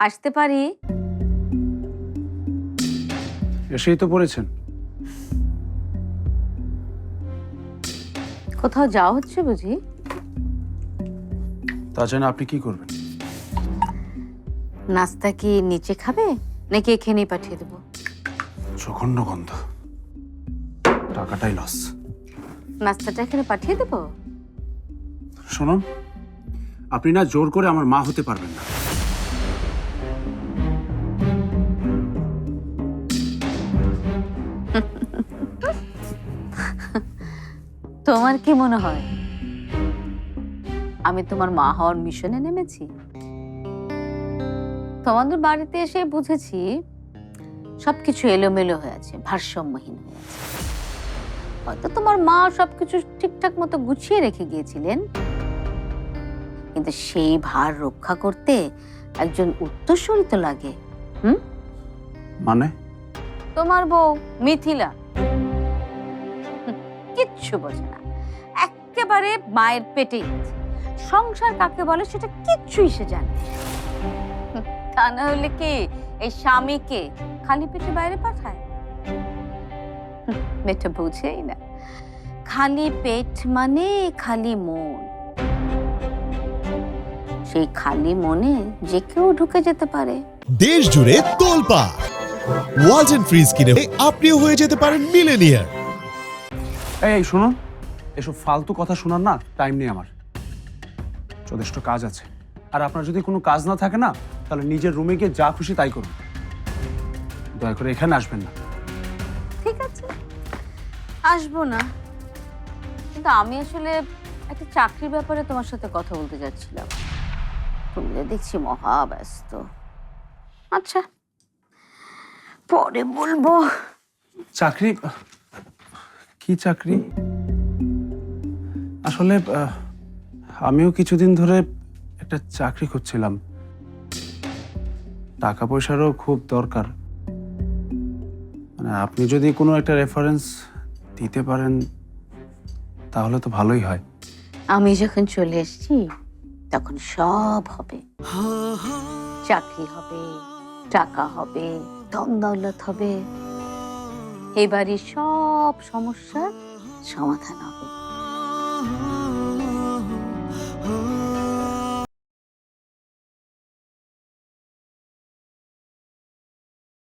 আসতে পারি? এসেই তো পড়েছেন। কোথাও যাওয়া হচ্ছে বুঝি? তা জানে আপনি কি করবেন? নাস্তা কি নিচে খাবে? নাকি এখানেই পাঠিয়ে দেবো? জঘন্য গন্ধ। টাকাটাই লস নাস্তাটা এখানে পাঠিয়ে দেবো? শুনুন আপনি না জোর করে আমার মা হতে পারবেন না। তোমার কি মনে হয়? আমি তোমার মা হওয়ার মিশনে নেমেছি? তোমাদের বাড়িতে এসে বুঝেছি সবকিছু এলোমেলো হয়ে আছে, ভারসাম্যহীন হয়ে আছে। হয়তো তোমার মা সবকিছু ঠিকঠাক মতো গুছিয়ে রেখে গিয়েছিলেন। কিন্তু সেই ভার রক্ষা করতে একজন উত্তরসূরি লাগে মানে? তোমার বউ মিথিলা। কিচ্ছু বোঝে না। একেবারে মায়ের আছে সংসার কাকে বলে সেটা কিচ্ছুই সে জানে তা না হলে কি এই স্বামীকে খালি পেটে বাইরে পাঠায়? মেয়েটা বুঝেই না। খালি পেট মানে খালি মন। সেই খালি মনে যে কেউ ঢুকে যেতে পারে। দেশ জুড়ে তোলপা ওয়ালটন ফ্রিজ কিনে আপনিও হয়ে যেতে পারেন মিলেনিয়ার। এই এই শুনুন। এসব ফালতু কথা শোনার না টাইম নেই আমার। যথেষ্ট কাজ আছে। আর আপনার যদি কোনো কাজ না থাকে না তাহলে নিজের রুমে গিয়ে যা খুশি তাই করুন। দয়া করে এখানে আসবেন না। ঠিক আছে। আসব না। কিন্তু আমি আসলে একটা চাকরির ব্যাপারে তোমার সাথে কথা বলতে যাচ্ছিলাম। তুমি দেখছি মহা ব্যস্ত। আচ্ছা। পরে বলব। চাকরি? কি চাকরি? আসলে আমিও কিছুদিন ধরে একটা চাকরি খুঁজছিলাম। টাকা পয়সারও খুব দরকার। মানে আপনি যদি কোনো একটা রেফারেন্স দিতে পারেন তাহলে তো ভালোই হয়। আমি যখন চলে এসেছি তখন সব হবে। চাকরি হবে টাকা হবে ধন দৌলত হবে। বাড়ির সব সমস্যার সমাধান হবে।